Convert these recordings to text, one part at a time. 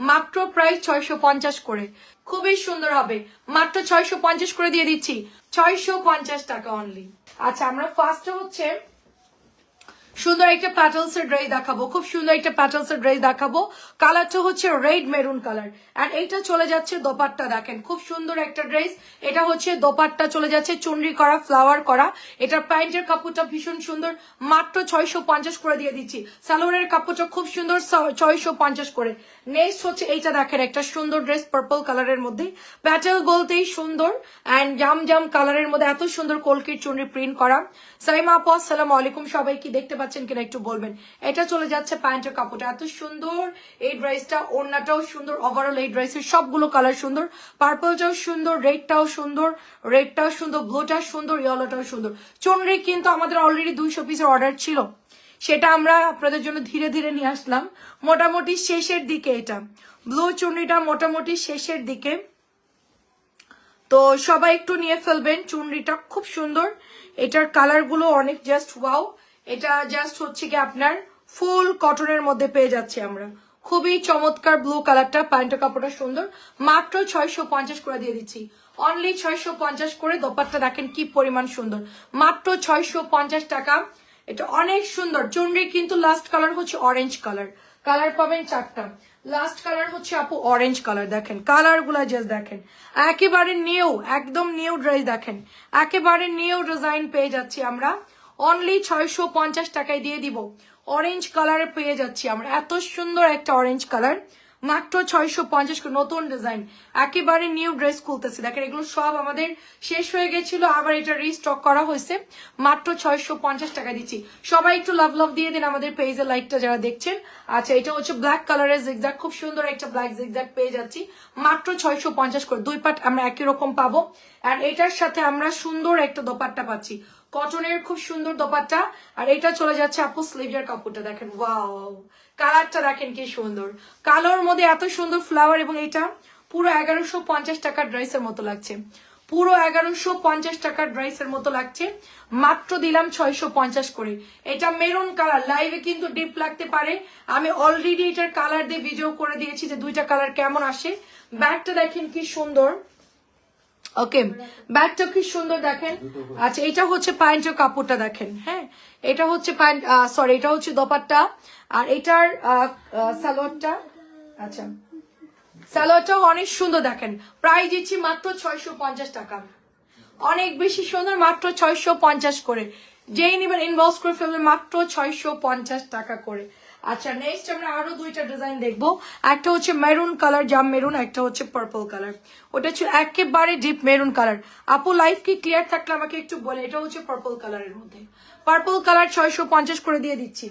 মাত্র প্রায় ছয়শো পঞ্চাশ করে। খুবই সুন্দর হবে। মাত্র ছয়শো পঞ্চাশ করে দিয়ে দিচ্ছি। ছয়শো পঞ্চাশ টাকা অনলি আচ্ছা আমরা ফার্স্টে হচ্ছে সুন্দর একটা প্যাটেলস এর ড্রেস দেখাবো। খুব সুন্দর একটা প্যাটেলস এর ড্রেস দেখাবো। কালারটা হচ্ছে রেড মেরুন কালার আর এইটা চলে যাচ্ছে দোপাট্টা, দেখেন। খুব সুন্দর একটা ড্রেস এটা হচ্ছে দোপাট্টা চলে যাচ্ছে, চুনরি করা ফ্লাওয়ার করা। এটার প্যান্টের কাপড়টা ভীষণ সুন্দর। মাত্র ছয়শো পঞ্চাশ করে দিয়ে দিচ্ছি। সালোয়ারের কাপড়টা খুব সুন্দর ছয়শো পঞ্চাশ করে। নেক্সট হচ্ছে এইটা দেখেন, একটা সুন্দর ড্রেস পার্পল কালারের মধ্যে। প্যাটেল বলতেই সুন্দর অ্যান্ড জাম জাম কালারের মধ্যে এত সুন্দর কলকির চুনরি প্রিন্ট করা। সাইমা আপু, আসসালামু আলাইকুম। সবাই কি দেখতে পাচ্ছেন কিনা একটু বলবেন। এটা চলে যাচ্ছে প্যান্টের কাপড়টা। এত সুন্দর এই ড্রেসটা ওড়নাটাও সুন্দর ওভারঅল এই ড্রেসের সবগুলো কালার সুন্দর। পার্পলটাও সুন্দর রেডটাও সুন্দর রেডটাও সুন্দর ব্লুটাও সুন্দর ইয়েলোটাও সুন্দর। চুনরি কিন্তু আমাদের অলরেডি দুইশো পিসের অর্ডার ছিল। সেটা আমরা আপনাদের জন্য ধীরে ধীরে নিয়ে আসলাম। মোটামুটি শেষের দিকে এটা। ব্লু চুনরিটা মোটামুটি শেষের দিকে। তো সবাই একটু নিয়ে ফেলবেন। চুনরিটা খুব সুন্দর। এটার কালারগুলো অনেক জাস্ট ওয়াও এটা জাস্ট হচ্ছে কি আপনার ফুল কটনের মধ্যে পেয়ে যাচ্ছি আমরা। খুবই চমৎকার ব্লু কালারটা, প্যান্টের কাপড়টা সুন্দর। মাত্র ছয়শো পঞ্চাশ করে দিয়ে দিচ্ছি। অনলি ছয়শো পঞ্চাশ করে দোপাট্টা দেখেন কি পরিমাণ সুন্দর। মাত্র ছয়শো পঞ্চাশ টাকা। এটা অনেক সুন্দর। চুনরি কিন্তু লাস্ট কালার হচ্ছে অরেঞ্জ কালার কালার পাবেন চারটা। লাস্ট কালার হচ্ছে আপু অরেঞ্জ কালার দেখেন। কালারগুলা জাস্ট দেখেন। একেবারে নিউ একদম নিউ ড্রেস দেখেন। একেবারে নিউ ডিজাইন পেয়ে যাচ্ছি আমরা। অনলি ছয়শো পঞ্চাশ টাকায় দিয়ে দিব। অরেঞ্জ কালারে পেয়ে যাচ্ছি আমরা। এত সুন্দর একটা অরেঞ্জ কালার মাত্র ছয়শো পঞ্চাশ নতুন ডিজাইন একেবারে নিউ ড্রেস খুলতেছে। দেখেন, এগুলো সব আমাদের শেষ হয়ে গেছিল, আবার এটা রিস্টক করা হয়েছে। মাত্র ছয়শো পঞ্চাশ টাকা দিচ্ছি। সবাই একটু লাভ লাভ দিয়ে দিন আমাদের পেজের লাইটটা যারা দেখছেন। আচ্ছা এটা হচ্ছে ব্ল্যাক কালারের জিগজ্যাক খুব সুন্দর একটা ব্ল্যাক জিগজ্যাক পেয়ে যাচ্ছি। মাত্র ছয়শো পঞ্চাশ করে। দুই পাট আমরা একই রকম পাবো। আর এটার সাথে আমরা সুন্দর একটা দোপাট্টা পাচ্ছি। কটনের খুব সুন্দর দোপাট্টা। আর এটা চলে যাচ্ছে আপু স্লিভের কাপড়টা, দেখেন ওয়াও কালারটা দেখেন কি সুন্দর। কালোর মধ্যে এত সুন্দর ফ্লাওয়ার এবং এটা পুরো এগারোশো পঞ্চাশ টাকার ড্রেসের মতো লাগছে। পুরো এগারোশো পঞ্চাশ টাকার ড্রেসের মতো লাগছে। মাত্র দিলাম ছয়শো পঞ্চাশ করে। এটা মেরুন কালার লাইভে কিন্তু ডিপ লাগতে পারে। আমি অলরেডি এটার কালার দিয়ে ভিডিও করে দিয়েছি যে দুইটা কালার কেমন আসে। ব্যাগটা দেখেন কি সুন্দর। ওকে ব্যাগটা কি সুন্দর দেখেন। আচ্ছা এটা হচ্ছে প্যান্টের কাপড়টা দেখেন হ্যাঁ? এটা হচ্ছে প্যান্ট সরি এটা হচ্ছে দোপাট্টা। আর এটার সালোয়ারটা আচ্ছা সালোয়ারটাও অনেক সুন্দর দেখেন। প্রাইস দিচ্ছি মাত্র ছয়শো পঞ্চাশ টাকা। অনেক বেশি সুন্দর, মাত্র ছয়শো পঞ্চাশ করে। যেই নেবেন ইনবক্স করে ফেলবেন মাত্র ছয়শো পঞ্চাশ টাকা করে। আচ্ছা নেক্সট আমরা আরও দুইটা ডিজাইন দেখব। একটা হচ্ছে মেরুন কালার জাম মেরুন একটা হচ্ছে পার্পল কালার ওটা হচ্ছে একেবারে ডিপ মেরুন কালার আপু লাইফ কি ক্লিয়ার থাকলে আমাকে একটু বলে, এটা হচ্ছে পার্পল কালারের মধ্যে। পার্পল কালার ছয়শো পঞ্চাশ করে দিয়ে দিচ্ছি।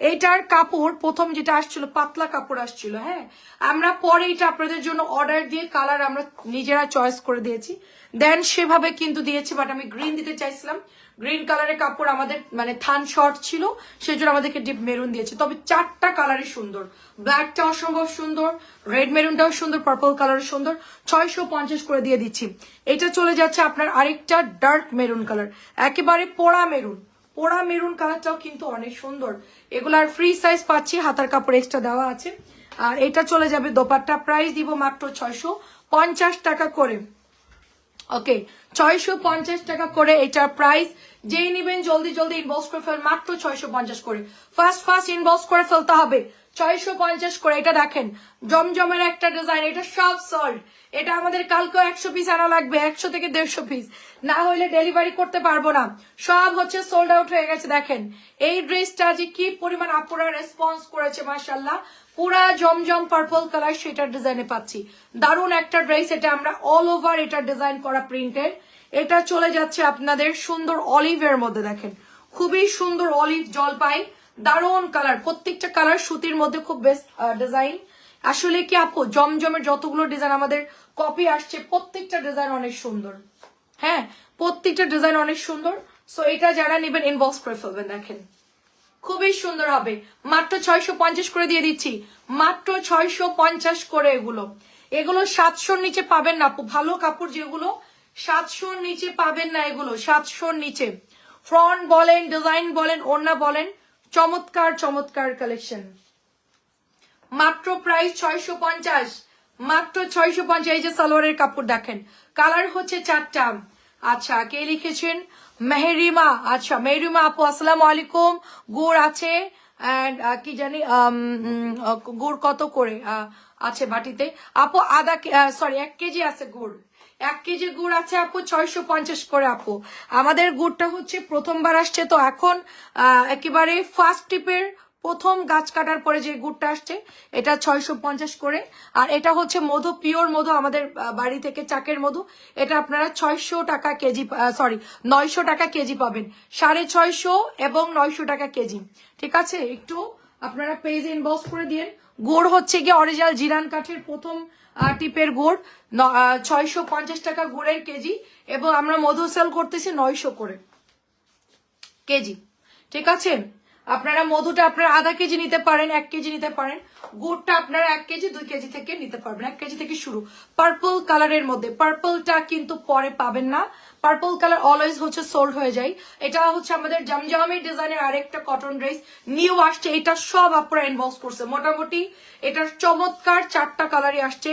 এইটার কাপড় প্রথম যেটা আসছিল, পাতলা কাপড় আসছিল হ্যাঁ? আমরা পরে এটা আপনাদের জন্য অর্ডার দিয়ে কালার আমরা নিজেরা চয়েস করে দিয়েছি। দেন সেভাবে কিন্তু দিয়েছি বাট আমি গ্রিন দিতে চাইছিলাম। গ্রিন কালারের কাপড় আমাদের মানে থান শর্ট ছিল সেই জন্য আমাদেরকে ডিপ মেরুন দিয়েছে। তবে চারটা কালারই সুন্দর। ব্ল্যাকটা অসম্ভব সুন্দর রেড মেরুনটাও সুন্দর পার্পল কালার সুন্দর। ছয়শো পঞ্চাশ করে দিয়ে দিচ্ছি। এটা চলে যাচ্ছে আপনার আরেকটা ডার্ক মেরুন কালার একেবারে পোড়া মেরুন পোড়া মেরুন কালারটাও কিন্তু অনেক সুন্দর। এগুলার ফ্রি সাইজ পাচ্ছি, হাতার কাপড় এক্সট্রা দেওয়া আছে। আর এটা চলে যাবে দোপাট্টা। প্রাইস দিব মাত্র ছয়শো পঞ্চাশ টাকা করে। ওকে ছয়শো পঞ্চাশ টাকা করে এটার প্রাইস যেই নিবেন জলদি জলদি ইনবক্স করে ফেল, মাত্র ছয়শো পঞ্চাশ করে। ফার্স্ট ফার্স্ট ইনবক্স করে ফেলতে হবে। ছয়শো পঞ্চাশ করে, এটা দেখেন, জমজমের একটা ডিজাইন এটা সব সল্ট এটা আমাদের কালকেও একশো পিস আনা লাগবে, একশো থেকে দেড়শো পিস না হলে ডেলিভারি করতে পারব না। সব হচ্ছে সোল্ড আউট হয়ে গেছে, দেখেন। এই ড্রেসটা যে কি পরিমাণ আপুরা রেসপন্স করেছে মার্শাল্লাহ পুরা জমজম পার্পল কালার সেটার ডিজাইনে পাচ্ছি। দারুণ একটা ড্রেস এটা আমরা অল ওভার এটা ডিজাইন করা প্রিন্টের এটা চলে যাচ্ছে আপনাদের সুন্দর অলিভের মধ্যে, দেখেন। খুবই সুন্দর অলিভ জলপাই। দারুণ কালার প্রত্যেকটা কালার সুতির মধ্যে খুব বেস্ট ডিজাইন আসলে কি আপু, জমজমের যতগুলো ডিজাইন আমাদের কপি আসছে, প্রত্যেকটা ডিজাইন অনেক সুন্দর। হ্যাঁ প্রত্যেকটা ডিজাইন অনেক সুন্দর। সো এটা যারা নেবেন ইনবক্স করে ফেলবেন, দেখেন। খুবই সুন্দর হবে। মাত্র ছয়শো পঞ্চাশ করে দিয়ে দিচ্ছি। মাত্র ছয়শো পঞ্চাশ করে এগুলো। এগুলো সাতশোর নিচে পাবেন না আপু। ভালো কাপড় যেগুলো, সাতশোর নিচে পাবেন না এগুলো। সাতশোর নিচে। ফ্রন্ট বলেন ডিজাইন বলেন, ওড়না বলেন চমৎকার চমৎকার কালেকশন মাত্র প্রাইস ছয়শো পঞ্চাশ। মাত্র ছয়শো পঞ্চাশ, এই যে সালোয়ারের কাপড় দেখেন। কালার হচ্ছে চারটা। আচ্ছা কে লিখেছেন? মেহেরিমা। আচ্ছা মেহেরিমা আপু, আসসালামু আলাইকুম। গুড় আছে অ্যান্ড কি জানি গুড় কত করে? আছে বাটিতে। আপু, আধা সরি এক কেজি আছে গুড়। এক কেজি গুড় আছে আপু, ছয়শো পঞ্চাশ করে আপু। আমাদের গুড়টা হচ্ছে প্রথমবার আসছে, তো এখন একেবারে ফার্স্ট টিপের প্রথম গাছ কাটার পরে যে গুড়টা আসছে, এটা ছয়শো পঞ্চাশ করে। আর এটা হচ্ছে মধু পিওর মধু, আমাদের বাড়ি থেকে চাকের মধু। এটা আপনারা ছয়শো টাকা কেজি সরি নয়শো টাকা কেজি পাবেন। সাড়ে ছয়শো এবং নয়শো টাকা কেজি। ঠিক আছে? একটু আপনারা পেজ ইনবক্স করে দিয়ে গুড় হচ্ছে গিয়ে অরিজিনাল জিরান কাঠের প্রথম টিপের গুড় ছয়শো পঞ্চাশ টাকা গুড়ের কেজি এবং আমরা মধু সেল করতেছি নয়শো করে। কেজি। ঠিক আছে? আপনারা মধুটা আপনারা আধা কেজি নিতে পারেন, এক কেজি নিতে পারেন। গুড়টা আপনারা এক কেজি, দুই কেজি থেকে নিতে পারবেন, এক কেজি থেকে শুরু। পার্পল কালারের মধ্যে পার্পলটা কিন্তু পরে পাবেন না। পার্পল কালার অলওয়েজ হচ্ছে সোল্ড হয়ে যায়। এটা হচ্ছে আমাদের জমজমের ডিজাইনের আরেকটা কটন ড্রেস নিউ আসছে, এটা সব আপনারা ইনবক্স করছে। মোটামুটি এটার চমৎকার চারটা কালারই আসছে।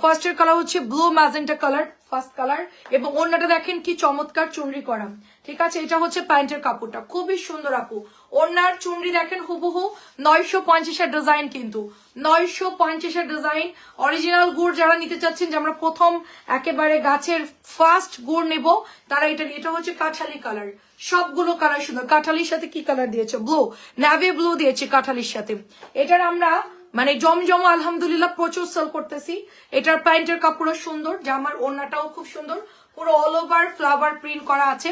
ফার্স্টের কালার হচ্ছে blue magenta colour first colour এবং অন্যটা দেখেন কি চমৎকার চুনরি করা। ঠিক আছে, এটা হচ্ছে প্যান্টের কাপড়টা। খুবই সুন্দর আপু। ওনার চুনরি দেখেন হুবহু। নয়শো পঞ্চাশের ডিজাইন কিন্তু। নয়শো পঞ্চাশের ডিজাইন অরিজিনাল গুড় যারা নিতে চাচ্ছেন যে আমরা প্রথম একেবারে গাছের ফার্স্ট গুড় নেব, তারা এটা এটা হচ্ছে কাঠালি কালার সবগুলো কালার সুন্দর। কাঠালির সাথে কি কালার দিয়েছে? ব্লু ন্যাভি ব্লু দিয়েছে কাঠালির সাথে। এটার আমরা মানে জমজম আলহামদুলিল্লাহ প্রচুর সেল করতেছি। এটার প্যান্টের কাপড়ও সুন্দর। জামার ওড়নাটাও খুব সুন্দর। পুরো অল ওভার ফ্লাওয়ার প্রিন্ট করা আছে।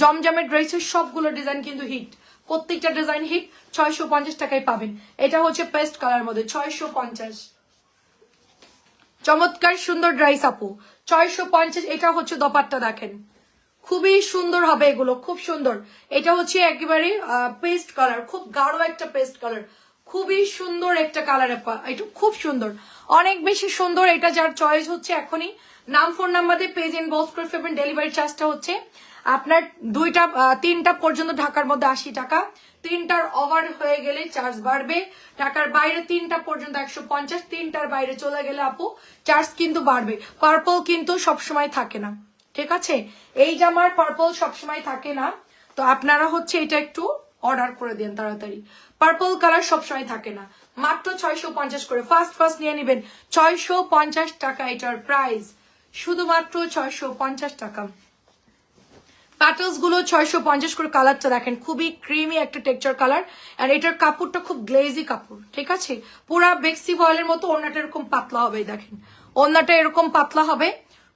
জমজমের ড্রেসের সবগুলো ডিজাইন কিন্তু হিট প্রত্যেকটা ডিজাইন হিট ছয়শো পঞ্চাশ টাকায় পাবেন। এটা হচ্ছে পেস্ট কালার মধ্যে, ছয়শো পঞ্চাশ। চমৎকার সুন্দর ড্রাইস আপু ছয়শো পঞ্চাশ, এটা হচ্ছে দপারটা দেখেন। খুবই সুন্দর হবে এগুলো, খুব সুন্দর। এটা হচ্ছে একেবারে পেস্ট কালার খুব গাঢ় একটা পেস্ট কালার খুবই সুন্দর একটা কালার এটা খুব সুন্দর। অনেক বেশি সুন্দর, এটা যার চয়েস হচ্ছে এখনই। নাম ফোন নাম্বার দিয়ে পেজ ইনবক্স করে ফেলবেন ডেলিভারি চার্জটা হচ্ছে আপনার দুইটা তিনটা পর্যন্ত ঢাকার মধ্যে আশি টাকা। তিনটার ওভার হয়ে গেলে চার্জ বাড়বে। ঢাকার বাইরে তিনটা পর্যন্ত একশো পঞ্চাশ, তিনটার বাইরে চলে গেলে আপু চার্জ কিন্তু বাড়বে। পার্পল কিন্তু সবসময় থাকে না। ঠিক আছে? এই জামার পার্পল সবসময় থাকে না, তো আপনারা হচ্ছে এটা একটু অর্ডার করে দেন তাড়াতাড়ি। পার্পল কালার সবসময় থাকে না। মাত্র ছয়শো পঞ্চাশ করে। ফার্স্ট ফার্স্ট নিয়ে নেবেন। ছয়শো পঞ্চাশ টাকা এটার প্রাইস শুধুমাত্র ছয়শো পঞ্চাশ টাকা। প্যাটেলসগুলো ছয়শো পঞ্চাশ করে কালার কালারটা দেখেন, খুবই ক্রিমি একটা টেক্সচার কালার আর এটার কাপড়টা খুব গ্লেজি কাপড়, ঠিক আছে? পুরা বেক্সি ভয়েলের মতো ওড়নাটা এরকম পাতলা হবে দেখেন। ওড়নাটা এরকম পাতলা হবে।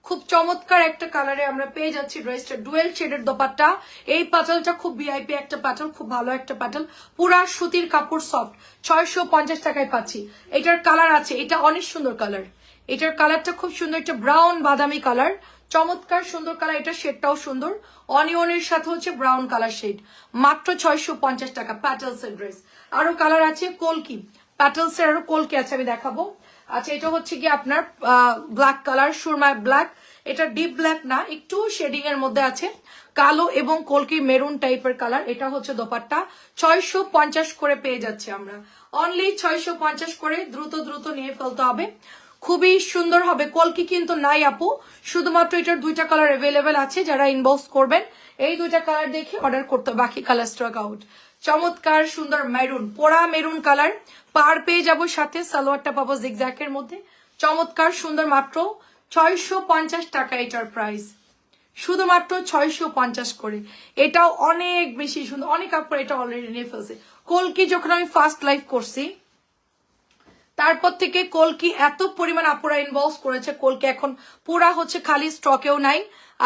খুব চমৎকার একটা কালারে আমরা পেয়ে যাচ্ছি ড্রেসটা ডুয়েল শেডের দোপাট্টা। এই পাটালটা খুব ভিআইপি একটা পাটাল খুব ভালো একটা পাটাল পুরা সুতির কাপড় সফট ছয়শো পঞ্চাশ টাকায় পাচ্ছি। এটার কালার আছে, এটা অনেক সুন্দর কালার এটার কালারটা খুব সুন্দর, একটা ব্রাউন বাদামি কালার চমৎকার সুন্দর কালার এটা শেডটাও সুন্দর। অনিয়নের সাথে হচ্ছে ব্রাউন কালার শেড মাত্র ছয়শো পঞ্চাশ টাকা প্যাটেলস এর ড্রেস আরও কালার আছে কলকি। প্যাটেলস এর আরও কলকি আছে, আমি দেখাবো। আচ্ছা এটা হচ্ছে কি আপনার ব্ল্যাক কালার সুরমা ব্ল্যাক এটা ডিপ ব্ল্যাক না, একটু শেডিং এর মধ্যে আছে। কালো এবং কলকি মেরুন টাইপের কালার এটা হচ্ছে দোপাট্টা। ছয়শো পঞ্চাশ করে পেয়ে যাচ্ছে আমরা। অনলি ছয়শো পঞ্চাশ করে দ্রুত দ্রুত নিয়ে ফেলতে হবে। খুবই সুন্দর হবে। কলকি কিন্তু নাই আপু। শুধুমাত্র এটার দুইটা কালার অ্যাভেলেবেল আছে যারা ইনবক্স করবেন। এই দুইটা কালার দেখে অর্ডার করতে বাকি কালার স্টক আউট চমৎকার, সুন্দর মেরুন পোড়া মেরুন কালার পার পেয়ে যাব সাথে, সালোয়ারটা পাবো জিগজ্যাকের মধ্যে। চমৎকার, সুন্দর মাত্র ছয়শো পঞ্চাশ টাকা এটার প্রাইস শুধুমাত্র ছয়শো পঞ্চাশ করে। এটাও অনেক বেশি সুন্দর। অনেক আপনার এটা অলরেডি নিয়ে ফেলছে। কলকি যখন আমি ফার্স্ট লাইভ করছি তারপর থেকে কলকি এত পরিমাণ আপুরা ইনবক্স করেছে, কলকি এখন পুরা হচ্ছে খালি স্টকেও নাই।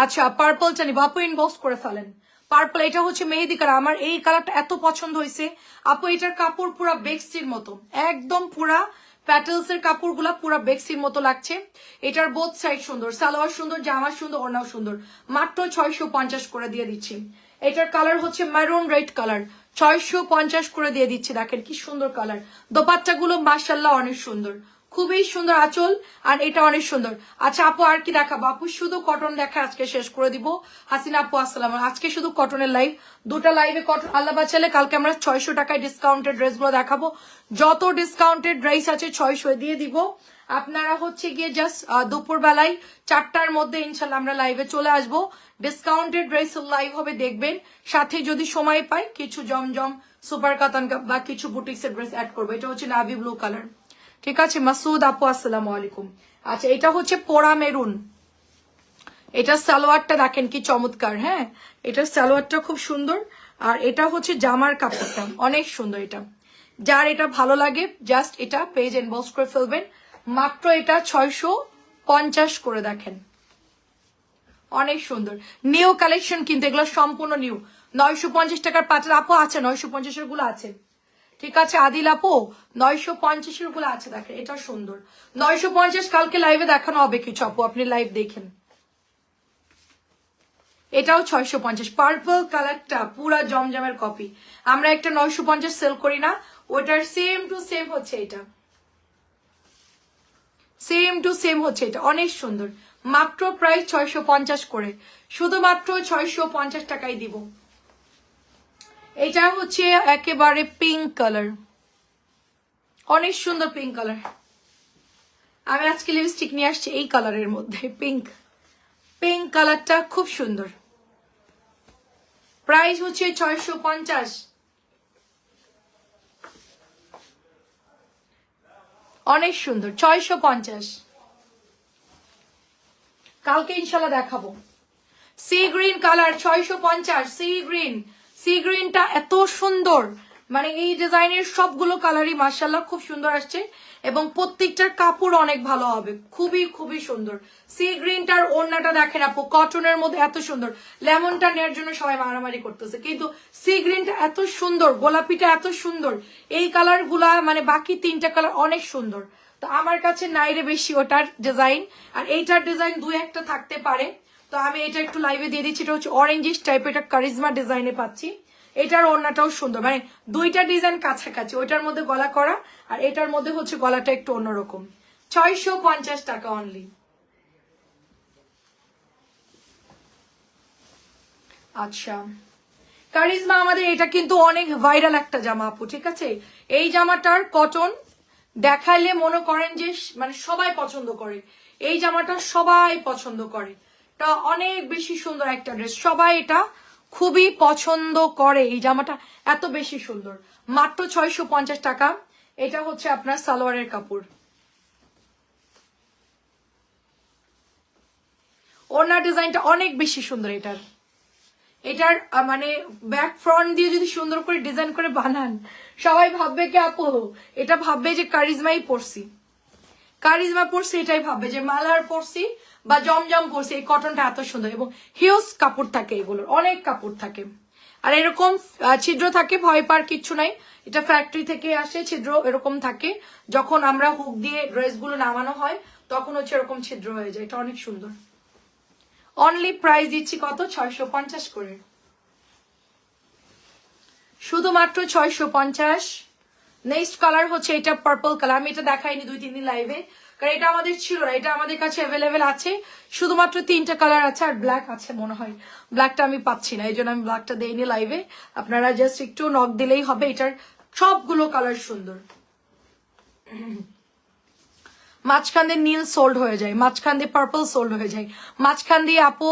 আচ্ছা পার্পল জানি বাপু ইনবক্স করে ফেলেন। পার্পল এটা হচ্ছে মেহেদি কালার আমার এই কালারটা এত পছন্দ হয়েছে। আপু, এটার কাপড় পুরা বেক্সির মতো। একদম পুরা প্যাটেলস এর কাপড়গুলা পুরা বেক্সির মতো লাগছে। এটার বোথ সাইড সুন্দর। সালোয়ার সুন্দর, জামা সুন্দর, ওড়নাও সুন্দর। মাত্র ছয়শো পঞ্চাশ করে দিয়ে দিচ্ছি। এটার কালার হচ্ছে মেরুন রেড কালার ছয়শো পঞ্চাশ করে দিয়ে দিচ্ছি। দেখেন কি সুন্দর কালার দোপাট্টা গুলো মার্শাল্লাহ অনেক সুন্দর। খুবই সুন্দর আঁচল, আর এটা অনেক সুন্দর। আচ্ছা আপু, আর কি দেখাবো? আপু, শুধু কটন দেখা আজকে শেষ করে দিব। হাসিনা আপু, আসসালাম আজকে শুধু কটনের লাইভ দুটা লাইভে কটন আল্লাহ বাঁচালে কালকে আমরা ছয়শো টাকায় ডিসকাউন্টেড ড্রেসগুলো দেখাবো। যত ডিসকাউন্টেড ড্রেস আছে ছয়শো দিয়ে দিব। আপনারা হচ্ছে গিয়ে জাস্ট দুপুর বেলায় চারটার মধ্যে ইনশাল্লাহ আমরা লাইভে চলে আসব। ডিসকাউন্টেড ড্রেস লাইভ হবে, দেখবেন। সাথে যদি সময় পাই, কিছু জমজম সুপার কাতান বা কিছু বুটিক্সের ড্রেস অ্যাড করব। এটা হচ্ছে নাভি ব্লু কালার ঠিক আছে? মাসুদ আপু, আসসালামু আলাইকুম। আচ্ছা এটা হচ্ছে পোড়া মেরুন। এটা সালোয়ারটা দেখেন কি চমৎকার হ্যাঁ? এটা সালোয়ারটা খুব সুন্দর। আর এটা হচ্ছে জামার কাপড়টা। অনেক সুন্দর এটা। যার এটা ভালো লাগে জাস্ট এটা পেজ এনবক্স করে ফেলবেন। মাত্র এটা ছয়শো পঞ্চাশ করে দেখেন। অনেক সুন্দর। নিউ কালেকশন কিন্তু এগুলো সম্পূর্ণ নিউ নয়শো পঞ্চাশ টাকার পাঁচের আপু আছে, নয়শো পঞ্চাশেরগুলো আছে। ঠিক আছে, আদিল আপু, নয়শো পঞ্চাশেরগুলো আছে, দেখেন, এটা সুন্দর। নয়শো পঞ্চাশ কালকে লাইভে দেখানো হবে কিছু আপু, আপনি লাইভ দেখেন। এটাও ছয়শো পঞ্চাশ। পার্পল কালারটা পুরা জমজমের কপি আমরা একটা নয়শো পঞ্চাশ সেল করি না, ওটার সেম টু সেম হচ্ছে এটা। সেম টু সেম হচ্ছে এটা, অনেক সুন্দর। মাত্র প্রায় ছয়শো পঞ্চাশ করে। শুধুমাত্র ছয়শো পঞ্চাশ টাকাই দিব। এটা হচ্ছে একেবারে পিঙ্ক কালার অনেক সুন্দর পিঙ্ক কালার আমি আজকে লিপস্টিক নিয়ে আসছি এই কালারের মধ্যে পিঙ্ক পিঙ্ক কালারটা খুব সুন্দর। প্রাইস হচ্ছে ছয়শো পঞ্চাশ। অনেক সুন্দর, ছয়শো পঞ্চাশ। কালকে ইনশাল্লাহ দেখাবো। সি গ্রিন কালার ছয়শো পঞ্চাশ সি গ্রিন সি গ্রিনটা এত সুন্দর। মানে এই ডিজাইনের সবগুলো কালারই মার্শাল্লাহ খুব সুন্দর আসছে এবং প্রত্যেকটার কাপড় অনেক ভালো হবে। খুবই খুবই সুন্দর। সি গ্রিনটার ওড়নাটা দেখেন আপু কটনের মধ্যে এত সুন্দর। লেমনটা নেওয়ার জন্য সবাই মারামারি করতেছে। কিন্তু সি গ্রিনটা এত সুন্দর, গোলাপিটা এত সুন্দর। এই কালারগুলা মানে বাকি তিনটা কালার অনেক সুন্দর। তো আমার কাছে নাইরে বেশি ওটার ডিজাইন আর এইটার ডিজাইন দু একটা থাকতে পারে। তো আমি এটা একটু লাইভে দিয়ে দিচ্ছি। এটা হচ্ছে অরেঞ্জিস টাইপ এটা কারিজমা ডিজাইনে পাচ্ছি। এটার ওড়নাটাও সুন্দর। মানে দুইটা ডিজাইন কাছাকাছি, ওইটার মধ্যে গলা করা আর এটার মধ্যে হচ্ছে গলাটা একটু অন্যরকম। ছয়শো পঞ্চাশ টাকা অনলি আচ্ছা। কারিজমা আমাদের, এটা কিন্তু অনেক ভাইরাল একটা জামা আপু, ঠিক আছে? এই জামাটার কটন দেখাইলে মনে করেন যে মানে সবাই পছন্দ করে। এই জামাটা সবাই পছন্দ করে। এটা অনেক বেশি সুন্দর একটা ড্রেস সবাই এটা খুবই পছন্দ করে এই জামাটা, এত বেশি সুন্দর। মাত্র ছয়শো পঞ্চাশ টাকা। এটা হচ্ছে আপনার সালোয়ারের কাপড়। ওনার ডিজাইনটা অনেক বেশি সুন্দর এটার। এটার মানে ব্যাক ফ্রন্ট দিয়ে যদি সুন্দর করে ডিজাইন করে বানান, সবাই ভাববে কি আপু, এটা ভাববে যে কারিজমাই পরছি। কারিজমা পরছি, এটাই ভাববে যে মালার পরছি বা জমজম পরছি, এই কটনটা এত সুন্দর এবং হিউজ কাপড় থাকে এগুলোর, অনেক কাপড় থাকে। আর এরকম ছিদ্র থাকে, ভয় পার কিচ্ছু নাই। এটা ফ্যাক্টরি থেকে আসে, ছিদ্র এরকম থাকে। যখন আমরা হুক দিয়ে ড্রেসগুলো নামানো হয়, তখন হচ্ছে এরকম ছিদ্র হয়ে যায়, এটা অনেক সুন্দর। অনলি প্রাইস দিচ্ছি কত? ছয়শো পঞ্চাশ করে। শুধুমাত্র ছয়শো পঞ্চাশ। নেক্সট কালার হচ্ছে এটা পার্পল কালার আমি এটা দেখাইনি দুই, তিন দিন লাইভে কারণ এটা আমাদের ছিল না, এটা আমাদের কাছে অ্যাভেলেবেল আছে। শুধুমাত্র তিনটা কালার আছে আর ব্ল্যাক আছে মনে হয়। ব্ল্যাকটা আমি পাচ্ছি না এই জন্য আমি ব্ল্যাকটা দেইনি লাইভে আপনারা জাস্ট একটু নক দিলেই হবে, এটার সবগুলো কালার সুন্দর। মাঝখান দিয়ে নীল সোল্ড হয়ে যায়, মাঝখান দিয়ে পার্পল সোল্ড হয়ে যায়। মাঝখান দিয়ে আপু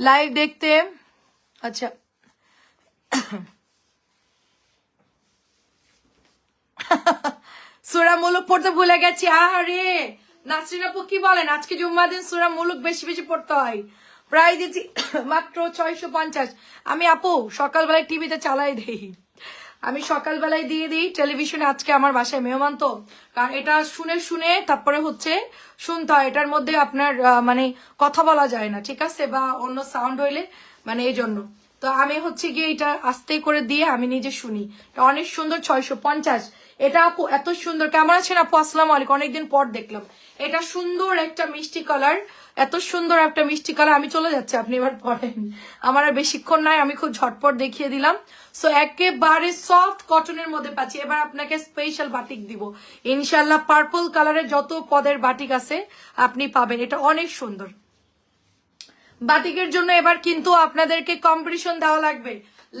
লাইভ দেখতে আচ্ছা। সুরা মুলুক পড়তে ভুলে গেছি আরে নাসরিন আপু কি বলেন? আজকে জুম্মা দিন সুরা মুলুক বেশি বেশি পড়তে হয়। প্রায় দিচ্ছি, মাত্র ছয়শো পঞ্চাশ। আমি আপু সকালবেলায় টিভিতে চালাই দেই। আমি সকালবেলায় দিয়ে দিই টেলিভিশনে, আজকে আমার বাসায় মেহমান তো। কারণ এটা শুনে শুনে তারপরে হচ্ছে শুনতে হয়, এটার মধ্যে আপনার মানে কথা বলা যায় না, ঠিক আছে? বা অন্য সাউন্ড হইলে মানে এই জন্য তো আমি হচ্ছে গিয়ে এটা আস্তে করে দিয়ে আমি নিজে শুনি। অনেক সুন্দর, ছয়শো পঞ্চাশ। এটা আপু এত সুন্দর। কেমন আছেন আপু, আসসালামু আলাইকুম। অনেকদিন পর দেখলাম। এটা সুন্দর একটা মিষ্টি কালার। এত সুন্দর একটা মিষ্টি কালার। আমি চলে যাচ্ছি, আপনি এবার পরেন আমার আর বেশিক্ষণ নাই, আমি খুব ঝটপট দেখিয়ে দিলাম। সো একেবারে সফট কটনের মধ্যে পাচ্ছি। এবার আপনাকে স্পেশাল বাটিক দিব। ইনশাল্লাহ পার্পল কালারের যত পদের বাটিক আছে, আপনি পাবেন। এটা অনেক সুন্দর। বাটিকের জন্য এবার কিন্তু আপনাদেরকে কম্পিটিশন দেওয়া লাগবে।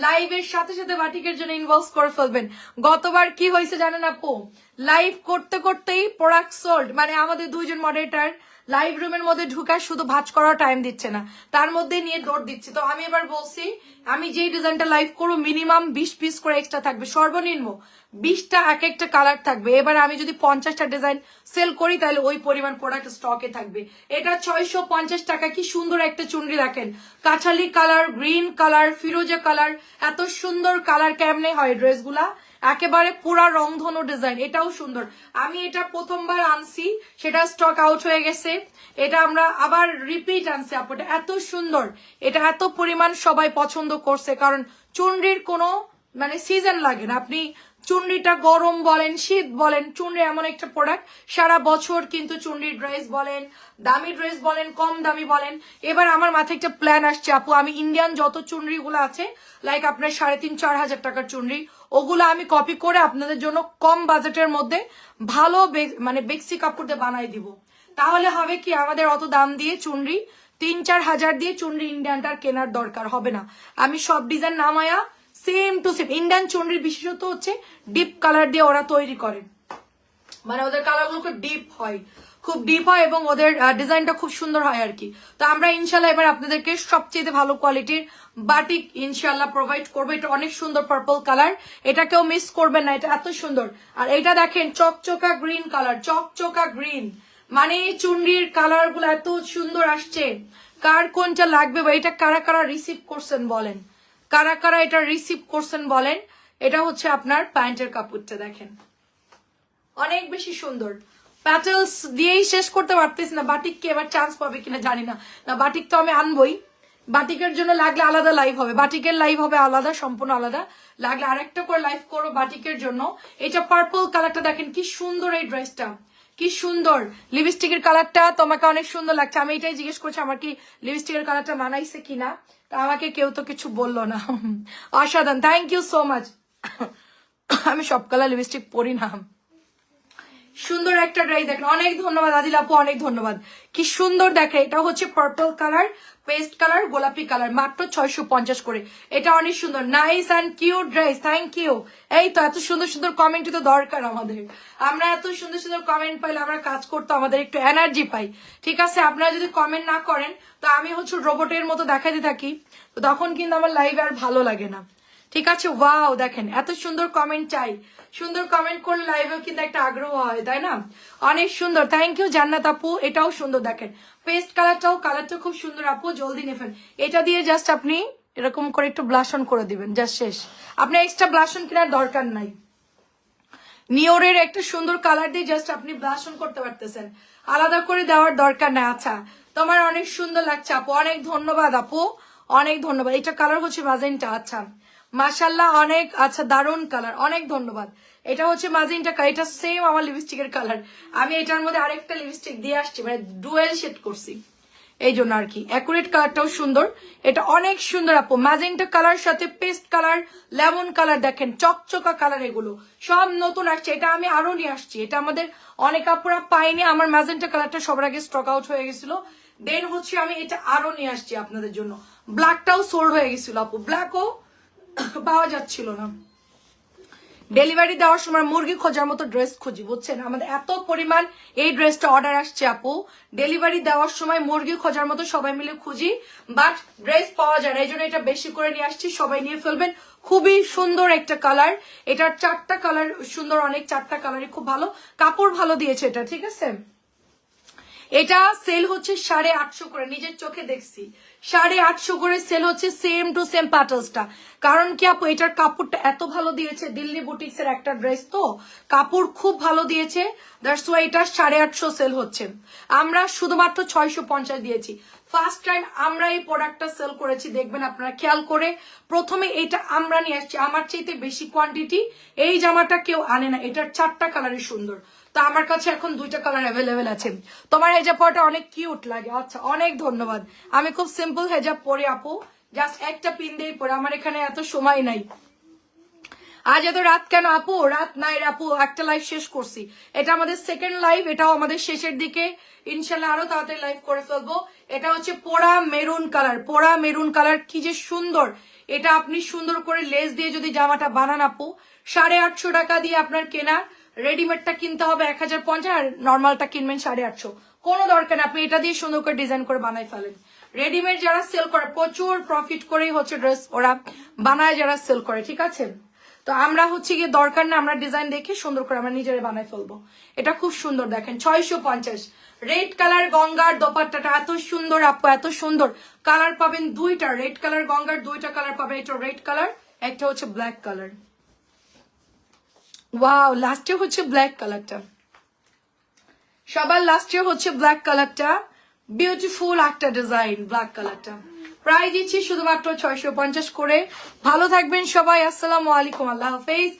লাইভের সাথে সাথে বাটিকের জন্য ইনভলভ করে ফেলবেন। গতবার কি হয়েছে জানেন আপু? লাইভ করতে করতেই প্রোডাক্ট সোল্ড মানে আমাদের দুইজন মডারেটার লাইভ রুমের মধ্যে ঢুকার শুধু ভাজ করার টাইম দিচ্ছে না। তার মধ্যে নিয়ে দৌড় দিচ্ছে। তো আমি এবার বলছি, আমি যেই ডিজাইনটা লাইভ করব মিনিমাম বিশ পিস করে এক্সট্রা থাকবে। সর্বনিম্ন বিশটা এক একটা কালার থাকবে। এবার আমি যদি পঞ্চাশটা ডিজাইন সেল করি, তাহলে ওই পরিমাণ প্রোডাক্ট স্টকে থাকবে। এটা ছয়শো পঞ্চাশ টাকা। কি সুন্দর একটা চুনরি রাখেন কাছালি কালার গ্রিন কালার ফিরোজা কালার এত সুন্দর কালার কেমনে হয় ড্রেসগুলা একেবারে পুরা রংধনু ডিজাইন এটাও সুন্দর। আমি এটা প্রথমবার আনছি, সেটা স্টক আউট হয়ে গেছে। এটা আমরা আবার রিপিট আনছি আপু এটা এত সুন্দর, এটা এত পরিমাণ সবাই পছন্দ করছে, কারণ চুনরির কোনো মানে সিজন লাগে না। আপনি চুনরিটা গরম বলেন, শীত বলেন, চুনরি এমন একটা প্রোডাক্ট সারা বছর কিন্তু চুনরির ড্রেস বলেন, দামি ড্রেস বলেন, কম দামি বলেন। এবার আমার মাথায় একটা প্ল্যান আসছে, আপু, আমি ইন্ডিয়ান যত চুনরি গুলো আছে লাইক আপনার সাড়ে তিন, চার হাজার টাকার চুনরি ওগুলো আমি কপি করে আপনাদের জন্য কম বাজেটের মধ্যে ভালো মানে বেক্সি কাপড় দিয়ে বানাই দিব। তাহলে হবে কি, আমাদের অত দাম দিয়ে চুনরি তিন চার হাজার দিয়ে চুনরি ইন্ডিয়ানটার কেনার দরকার হবে না। আমি সব ডিজাইন নামায়া সেম টু সেম ইন্ডিয়ান চুনরির বিশেষত হচ্ছে ডিপ কালার দিয়ে ওরা তৈরি করে। মানে ওদের কালারগুলো ডিপ হয়। খুব ডিপ হয় এবং ওদের ডিজাইনটা খুব সুন্দর হয় আর কি। তো আমরা ইনশাল্লাহ এবার আপনাদেরকে সবচেয়ে ভালো কোয়ালিটির বাটিক ইনশাল্লাহ প্রোভাইড করব। এটা অনেক সুন্দর পার্পল কালার এটা কেউ মিস করবেন না, এটা এত সুন্দর। আর এটা দেখেন, চকচকা গ্রিন কালার চকচকা গ্রিন মানে এই চুনরির কালারগুলো এত সুন্দর আসছে। কার কোনটা লাগবে বা এটা কারা কারা রিসিভ করছেন বলেন? কারা কারা এটা রিসিভ করছেন বলেন? এটা হচ্ছে আপনার প্যান্টের কাপড়টা দেখেন। অনেক বেশি সুন্দর। প্যাটেলস দিয়েই শেষ করতে পারতেছি না। বাটিক কে এবার চান্স পাবে কিনা জানি না। না বাটিক তো আমি আনবই। বাটিকের জন্য লাগলে আলাদা লাইভ হবে। বাটিকের লাইভ হবে আলাদা, সম্পূর্ণ আলাদা। লাগলে আরেকটা করে লাইভ করব বাটিকের জন্য। এটা পার্পল কালারটা দেখেন, কি সুন্দর এই ড্রেসটা কি সুন্দর। লিপস্টিকের কালারটা তোমাকে অনেক সুন্দর লাগছে। আমি এটাই জিজ্ঞেস করছি, আমার কি লিপস্টিকের কালারটা মানাইছে কিনা? তা আমাকে কেউ তো কিছু বলল না। অসাধারণ। থ্যাংক ইউ সো মাচ আমি সব কালার লিপস্টিক পরি না। সুন্দর একটা ড্রাই দেখেন। অনেক ধন্যবাদ আদিল আপু, অনেক ধন্যবাদ। কি সুন্দর দেখে এটা হচ্ছে পার্পল কালার পেস্ট কালার গোলাপি কালার মাত্র ছয়শো পঞ্চাশ করে। এটা অনেক সুন্দর nice and cute dress thank you এই তো, এত সুন্দর সুন্দর কমেন্টই তো দরকার আমাদের। আমরা এত সুন্দর সুন্দর কমেন্ট পাইলে আমরা কাজ করতে, আমাদের একটু এনার্জি পাই। ঠিক আছে, আপনারা যদি কমেন্ট না করেন, তো আমি হচ্ছে রোবটের মতো দেখাতে থাকি। তো তখন কিন্তু আমার লাইভ আর ভালো লাগে না। ঠিক আছে ওয়াও দেখেন, এত সুন্দর কমেন্ট চাই। সুন্দর কমেন্ট করলে লাইভেও কিন্তু একটা আগ্রহ হয়, তাই না? অনেক সুন্দর থ্যাংক ইউ জান্নাত আপু, এটাও সুন্দর, দেখেন। পেস্ট কালারটাও কালারটা খুব সুন্দর আপু, জলদি নেবেন। এটা দিয়ে জাস্ট আপনি এরকম করে একটু ব্লাশন করে দিবেন জাস্ট শেষ। আপনি এক্সট্রা ব্লাশন কেনার দরকার নাই। নিওরের একটা সুন্দর কালার দিয়ে জাস্ট আপনি ব্লাশন করতে পারতেছেন। আলাদা করে দেওয়ার দরকার নাই আচ্ছা। তোমার অনেক সুন্দর লাগছে আপু, অনেক ধন্যবাদ আপু, অনেক ধন্যবাদ। এটা কালার হচ্ছে মাজেন্টা আচ্ছা। মাসাল্লাহ অনেক আচ্ছা দারুণ কালার অনেক ধন্যবাদ। এটা হচ্ছে মাজেন্টা এটা সেম আমার লিপস্টিকের কালার আমি এটার মধ্যে আরেকটা লিপস্টিক দিয়ে আসছি মানে ডুয়েল শেড করছি। এই জন্য আর কি অ্যাকুরেট কালারটাও সুন্দর। এটা অনেক সুন্দর আপু ম্যাজেন্টা কালার সাথে পেস্ট কালার লেমন কালার দেখেন, চকচকা কালার এগুলো। সব নতুন আসছে, এটা আমি আরও নিয়ে আসছি। এটা আমাদের অনেক আপুরা পাইনি আমার ম্যাজেন্টা কালারটা সবার আগে স্টক আউট হয়ে গেছিল। দেন হচ্ছে আমি এটা আরও নিয়ে আসছি আপনাদের জন্য। ব্ল্যাকটাও সোল্ড হয়ে গেছিল আপু ব্ল্যাকও পাওয়া যাচ্ছিল না। ডেলিভারি দেওয়ার সময় মুরগি খোঁজার মতো ড্রেস খুঁজি, বুঝছেন? আমাদের এত পরিমাণ এই ড্রেসটা অর্ডার আসছে, আপু। ডেলিভারি দেওয়ার সময় মুরগি খোঁজার মতো সবাই মিলে খুঁজি বাট ড্রেস পাওয়া যায় না। এই জন্য এটা বেশি করে নিয়ে আসছি, সবাই নিয়ে ফেলবেন। খুবই সুন্দর একটা কালার এটার চারটা কালার সুন্দর অনেক চারটা কালারই খুব ভালো। কাপড় ভালো দিয়েছে এটা, ঠিক আছে? এটা সেল হচ্ছে সাড়ে আটশো করে, নিজের চোখে দেখছি। সাড়ে আটশো করে সেল হচ্ছে সেম টু সেম প্যাটার্সটা কারণ কি আপু, এটার কাপড়টা এত ভালো দিয়েছে, দিল্লি বুটিক্স এর একটা ড্রেস তো, কাপড় খুব ভালো দিয়েছে দ্যাটস ওয়াই এটা সাড়ে আটশো সেল হচ্ছে। আমরা শুধুমাত্র ছয়শো পঞ্চাশ দিয়েছি। ফার্স্ট টাইম আমরা এই প্রোডাক্টটা সেল করেছি, দেখবেন আপনারা খেয়াল করে। প্রথমে এটা আমরা নিয়ে আসছি, আমার চাইতে বেশি কোয়ান্টিটি এই জামাটা কেউ আনে না, এটার চারটা কালারই সুন্দর। তো আমার কাছে এখন দুইটা কালার অ্যাভেলেবেল আছে। তোমার হেজাব পরাটা অনেক কিউট লাগে। আচ্ছা অনেক ধন্যবাদ। আমি খুব সিম্পল হেজাব পরে আপু। জাস্ট একটা পিন দিয়ে পরে। আমার এখানে এত সময় নাই। আজ এত রাত কেন আপু? রাত নাই আপু একটা লাইভ শেষ করছি। এটা আমাদের সেকেন্ড লাইভ এটাও আমাদের শেষের দিকে। ইনশাল্লাহ আরও তাড়াতাড়ি লাইভ করে ফেলব। এটা হচ্ছে পোড়া মেরুন কালার পোড়া মেরুন কালার কি যে সুন্দর। এটা আপনি সুন্দর করে লেস দিয়ে যদি জামাটা বানান আপু, সাড়ে আটশো টাকা দিয়ে আপনার কেনা। রেডিমেডটা কিনতে হবে এক হাজার পঞ্চাশ আর নর্মালটা কিনবেন সাড়ে আটশো। কোনো দরকার আপনি এটা দিয়ে সুন্দর করে ডিজাইন করে বানাই ফেলেন। রেডিমেড যারা সেল করে, প্রচুর প্রফিট করেই হচ্ছে ড্রেস ওরা বানায় যারা সেল করে, ঠিক আছে? তো আমরা হচ্ছে গিয়ে দরকার না, আমরা ডিজাইন দেখে সুন্দর করে আমরা নিজেরা বানাই ফেলব। এটা খুব সুন্দর, দেখেন, ছয়শো পঞ্চাশ। রেড কালার গঙ্গার দোপাট্টাটা এত সুন্দর, আপু, এত সুন্দর। কালার পাবেন দুইটা রেড কালার গঙ্গার দুইটা কালার পাবেন এটা রেড কালার একটা হচ্ছে ব্ল্যাক কালার ওয়াও লাস্টে হচ্ছে ব্ল্যাক কালারটা সবার লাস্টে হচ্ছে ব্ল্যাক কালারটা বিউটিফুল একটা ডিজাইন ব্ল্যাক কালারটা প্রায় দিচ্ছি শুধুমাত্র ছয়শো পঞ্চাশ করে। ভালো থাকবেন সবাই, আসসালামু আলাইকুম, আল্লাহ হাফেজ।